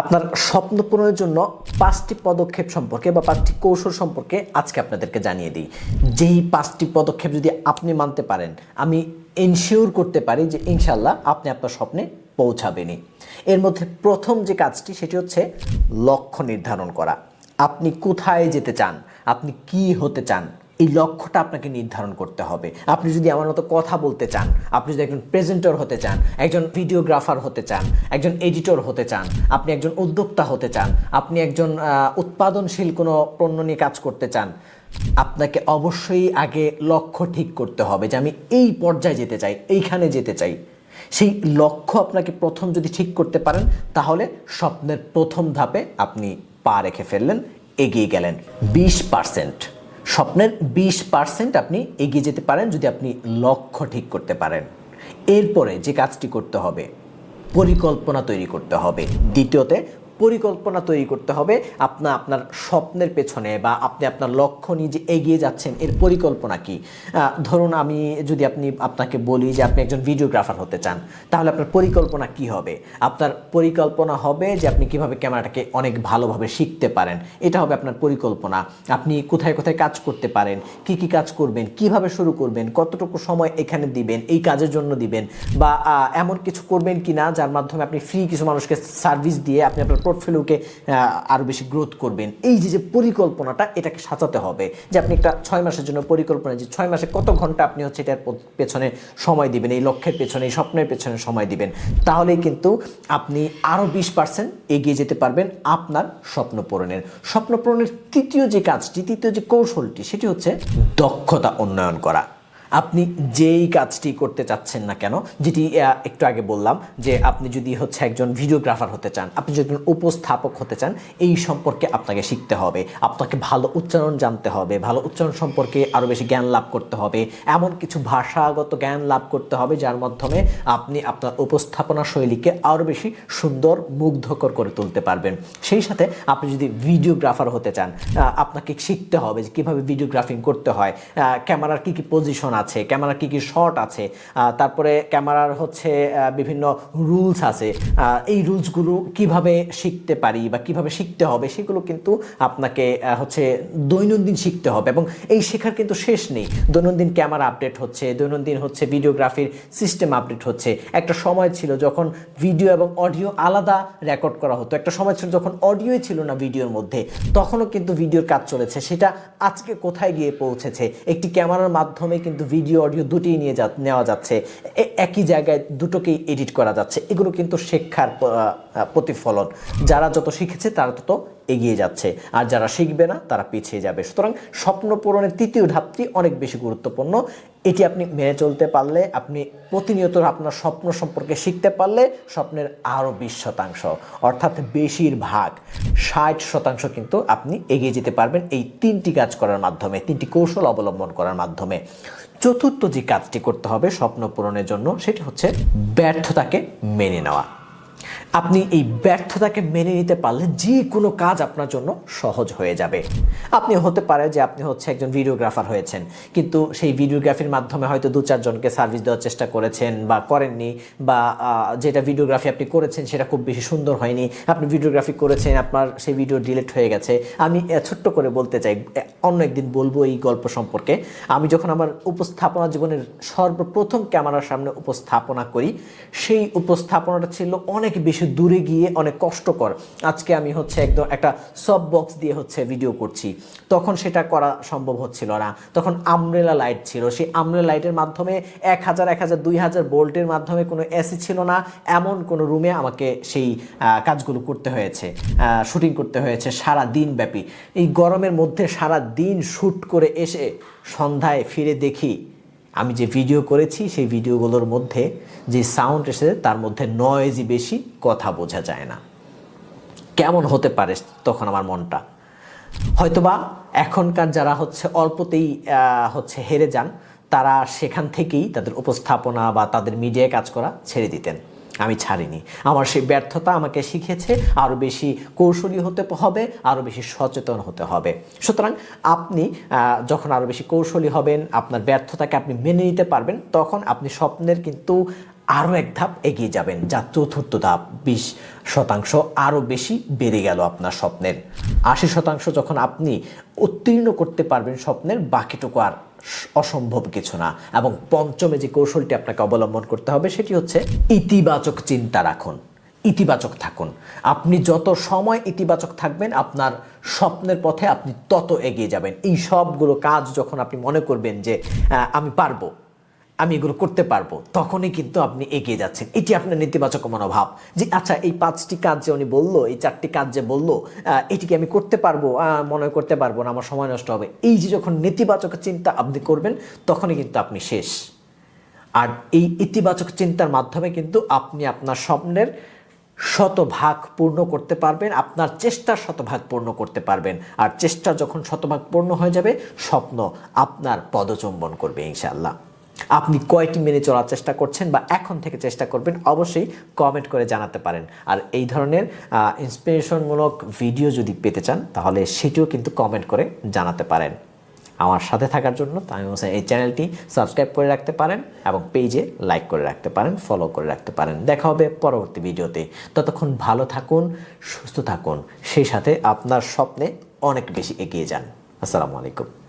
আপনার স্বপ্ন পূরণের জন্য পাঁচটি পদক্ষেপ সম্পর্কে বা পাঁচটি কৌশল সম্পর্কে আজকে আপনাদেরকে জানিয়ে দিই। যেই পাঁচটি পদক্ষেপ যদি আপনি মানতে পারেন, আমি এনশিওর করতে পারি যে ইনশাল্লাহ আপনি আপনার স্বপ্নে পৌঁছাবেনই। এর মধ্যে প্রথম যে কাজটি, সেটি হচ্ছে লক্ষ্য নির্ধারণ করা। আপনি কোথায় যেতে চান? আপনি কি হতে চান? এই লক্ষ্যটা আপনাকে নির্ধারণ করতে হবে। আপনি যদি আমার মতো কথা বলতে চান, আপনি যদি একজন প্রেজেন্টর হতে চান, একজন ভিডিওগ্রাফার হতে চান, একজন এডিটর হতে চান, আপনি একজন উদ্যোক্তা হতে চান, আপনি একজন উৎপাদনশীল কোনো পণ্য নিয়ে কাজ করতে চান, আপনাকে অবশ্যই আগে লক্ষ্য ঠিক করতে হবে যে আমি এই পর্যায়ে যেতে চাই, এইখানে যেতে চাই। সেই লক্ষ্য আপনাকে প্রথম যদি ঠিক করতে পারেন, তাহলে স্বপ্নের প্রথম ধাপে আপনি পা রেখে ফেললেন, এগিয়ে গেলেন। বিশ পার্সেন্ট স্বপ্নের বিশ পার্সেন্ট আপনি এগিয়ে যেতে পারেন যদি আপনি লক্ষ্য ঠিক করতে পারেন। এরপরে যে কাজটি করতে হবে, পরিকল্পনা তৈরি করতে হবে। দ্বিতীয়তে পরিকল্পনা তৈরি করতে হবে আপনার আপনার স্বপ্নের পেছনে বা আপনি আপনার লক্ষ্য নিয়ে যে এগিয়ে যাচ্ছেন, এর পরিকল্পনা কি? ধরুন আমি যদি আপনি আপনাকে বলি যে আপনি একজন ভিডিওগ্রাফার হতে চান, তাহলে আপনার পরিকল্পনা কি হবে? আপনার পরিকল্পনা হবে যে আপনি কীভাবে ক্যামেরাটাকে অনেক ভালোভাবে শিখতে পারেন, এটা হবে আপনার পরিকল্পনা। আপনি কোথায় কোথায় কাজ করতে পারেন, কি কি কাজ করবেন, কীভাবে শুরু করবেন, কতটুকু সময় এখানে দিবেন, এই কাজের জন্য দিবেন, বা এমন কিছু করবেন কি না যার মাধ্যমে আপনি ফ্রি কিছু মানুষকে সার্ভিস দিয়ে আপনি আপনার পোর্টফোলিওকে আরও বেশি গ্রোথ করবেন। এই যে যে পরিকল্পনাটা, এটাকে সাজাতে হবে। যে আপনি একটা ছয় মাসের জন্য পরিকল্পনা, যে ছয় মাসে কত ঘণ্টা আপনি হচ্ছে এটার পেছনে সময় দিবেন, এই লক্ষ্যের পেছনে, এই স্বপ্নের পেছনে সময় দিবেন, তাহলেই কিন্তু আপনি আরও বিশ পার্সেন্ট এগিয়ে যেতে পারবেন আপনার স্বপ্ন পূরণের স্বপ্ন পূরণের তৃতীয় যে কাজটি, তৃতীয় যে কৌশলটি, সেটি হচ্ছে দক্ষতা উন্নয়ন করা। আপনি যেই কাজটি করতে চাচ্ছেন না কেন, যেটি একটু আগে বললাম যে আপনি যদি হচ্ছে একজন ভিডিওগ্রাফার হতে চান, আপনি যদি একজন উপস্থাপক হতে চান, এই সম্পর্কে আপনাকে শিখতে হবে। আপনাকে ভালো উচ্চারণ জানতে হবে, ভালো উচ্চারণ সম্পর্কে আরও বেশি জ্ঞান লাভ করতে হবে, এমন কিছু ভাষাগত জ্ঞান লাভ করতে হবে যার মাধ্যমে আপনি আপনার উপস্থাপনা শৈলীকে আরও বেশি সুন্দর, মুগ্ধকর করে তুলতে পারবেন। সেই সাথে আপনি যদি ভিডিওগ্রাফার হতে চান আপনাকে শিখতে হবে যে কীভাবে ভিডিওগ্রাফিং করতে হয় ক্যামেরার কী কী পজিশন আছে ক্যামেরার কী কী শট আছে তারপরে ক্যামেরার হচ্ছে বিভিন্ন রুলস আছে এই রুলসগুলো কীভাবে শিখতে পারি বা কীভাবে শিখতে হবে সেগুলো কিন্তু আপনাকে হচ্ছে দৈনন্দিন শিখতে হবে এবং এই শেখার কিন্তু শেষ নেই। দৈনন্দিন ক্যামেরা আপডেট হচ্ছে, দৈনন্দিন হচ্ছে ভিডিওগ্রাফির সিস্টেম আপডেট হচ্ছে। একটা সময় ছিল যখন ভিডিও এবং অডিও আলাদা রেকর্ড করা হতো, একটা সময় ছিল যখন অডিওই ছিল না ভিডিওর মধ্যে। তখনও কিন্তু ভিডিওর কাজ চলেছে, সেটা আজকে কোথায় গিয়ে পৌঁছেছে? একটি ক্যামেরার মাধ্যমে কিন্তু ভিডিও অডিও দুটিই নিয়ে যা নেওয়া যাচ্ছে। একই জায়গায় দুটোকেই এডিট করা যাচ্ছে। এগুলো কিন্তু শিক্ষার প্রতিফলন। যারা যত শিখেছে, তারা তত এগিয়ে যাচ্ছে। আর যারা শিখবে না, তারা পিছিয়ে যাবে। সুতরাং স্বপ্ন পূরণের তৃতীয় ধাপটি অনেক বেশি গুরুত্বপূর্ণ। এটি আপনি মেনে চলতে পারলে, আপনি প্রতিনিয়ত আপনার স্বপ্ন সম্পর্কে শিখতে পারলে স্বপ্নের আরও বিশ শতাংশ, অর্থাৎ বেশিরভাগ ষাট শতাংশ কিন্তু আপনি এগিয়ে যেতে পারবেন এই তিনটি কাজ করার মাধ্যমে, তিনটি কৌশল অবলম্বন করার মাধ্যমে। চতুর্থ যে কাজটি করতে হবে স্বপ্ন পূরণের জন্য, সেটি হচ্ছে ব্যর্থতাকে মেনে নেওয়া। আপনি এই ব্যর্থতাকে মেনে নিতে পারলে যে কোনো কাজ আপনার জন্য সহজ হয়ে যাবে। আপনি হতে পারে যে আপনি হচ্ছে একজন ভিডিওগ্রাফার হয়েছেন, কিন্তু সেই ভিডিওগ্রাফির মাধ্যমে হয়তো দু চারজনকে সার্ভিস দেওয়ার চেষ্টা করেছেন বা করেননি বা যেটা ভিডিওগ্রাফি আপনি করেছেন সেটা খুব বেশি সুন্দর হয়নি। আপনি ভিডিওগ্রাফি করেছেন, আপনার সেই ভিডিও ডিলিট হয়ে গেছে। আমি ছোট্ট করে বলতে চাই অন্য একদিন বলব এই গল্প সম্পর্কে। আমি যখন আমার উপস্থাপনা জীবনের সর্বপ্রথম ক্যামেরার সামনে উপস্থাপনা করি, সেই উপস্থাপনাটা ছিল অনেক বেশি দূরে গিয়ে অনেক কষ্টকর। আজকে আমি হচ্ছে একদম একটা সব বক্স দিয়ে হচ্ছে ভিডিও করছি। তখন সেটা করা সম্ভব হচ্ছিল না। তখন আমরেলা লাইট ছিল। সেই আমরেলা লাইটের মাধ্যমে এক হাজার এক হাজার, দুই হাজার বোল্টের মাধ্যমে কোনো এসি ছিল না। এমন কোনো রুমে আমাকে সেই কাজগুলো করতে হয়েছে। শুটিং করতে হয়েছে সারা দিন ব্যাপী। এই গরমের মধ্যে সারা দিন শ্যুট করে এসে সন্ধ্যায় ফিরে দেখি আমি যে ভিডিও করেছি, সেই ভিডিওগুলোর মধ্যে যে সাউন্ড এসেছে, তার মধ্যে নয়েজই বেশি, কথা বোঝা যায় না। কেমন হতে পারে তখন আমার মনটা? হয়তোবা এখনকার যারা হচ্ছে অল্পতেই হচ্ছে হেরে যান, তারা সেখান থেকেই তাদের উপস্থাপনা বা তাদের মিডিয়ায় কাজ করা ছেড়ে দিতেন। আমি ছাড়িনি। আমার সেই ব্যর্থতা আমাকে শিখেছে আরও বেশি কৌশলী হতে হবে আরও বেশি সচেতন হতে হবে। সুতরাং আপনি যখন আরও বেশি কৌশলী হবেন, আপনার ব্যর্থতাকে আপনি মেনে নিতে পারবেন, তখন আপনি স্বপ্নের কিন্তু আরও এক ধাপ এগিয়ে যাবেন, যা চতুর্থ ধাপ। বিশ শতাংশ আরও বেশি বেড়ে গেল আপনার স্বপ্নের। আশি শতাংশ যখন আপনি উত্তীর্ণ করতে পারবেন স্বপ্নের, বাকিটুকু আর অসম্ভব কিছু না। এবং পঞ্চমে যে কৌশলটি আপনাকে অবলম্বন করতে হবে, সেটি হচ্ছে ইতিবাচক চিন্তা রাখুন। ইতিবাচক থাকুন। আপনি যত সময় ইতিবাচক থাকবেন, আপনার স্বপ্নের পথে আপনি তত এগিয়ে যাবেন। এই সবগুলো কাজ যখন আপনি মনে করবেন যে আমি পারব আমি এগুলো করতে পারব, তখনই কিন্তু আপনি এগিয়ে যাচ্ছেন। এটি আপনার নেতিবাচক মনোভাব। যে আচ্ছা এই পাঁচটি কাজ যে উনি বলল, এই চারটি কাজ যে বলল এটিকে আমি করতে পারব মনে করতে পারব না, আমার সময় নষ্ট হবে। এই যে যখন নেতিবাচক চিন্তা আপনি করবেন, তখনই কিন্তু আপনি শেষ। আর এই ইতিবাচক চিন্তার মাধ্যমে কিন্তু আপনি আপনার স্বপ্নের শতভাগ পূর্ণ করতে পারবেন, আপনার চেষ্টার শতভাগ পূর্ণ করতে পারবেন। আর চেষ্টা যখন শতভাগ পূর্ণ হয়ে যাবে, স্বপ্ন আপনার পদচুম্বন করবে, ইনশাআল্লাহ। আপনি কয়টি মেনে চলার চেষ্টা করছেন বা এখন থেকে চেষ্টা করবেন, অবশ্যই কমেন্ট করে জানাতে পারেন। আর এই ধরনের ইন্সপিরেশনমূলক ভিডিও যদি পেতে চান, তাহলে সেটিও কিন্তু কমেন্ট করে জানাতে পারেন। আমার সাথে থাকার জন্য তামিম হোসেন এই চ্যানেলটি সাবস্ক্রাইব করে রাখতে পারেন এবং পেজে লাইক করে রাখতে পারেন ফলো করে রাখতে পারেন। দেখা হবে পরবর্তী ভিডিওতে ততক্ষণ ভালো থাকুন, সুস্থ থাকুন। সেই সাথে আপনার স্বপ্নে অনেক বেশি এগিয়ে যান। আসসালামু আলাইকুম।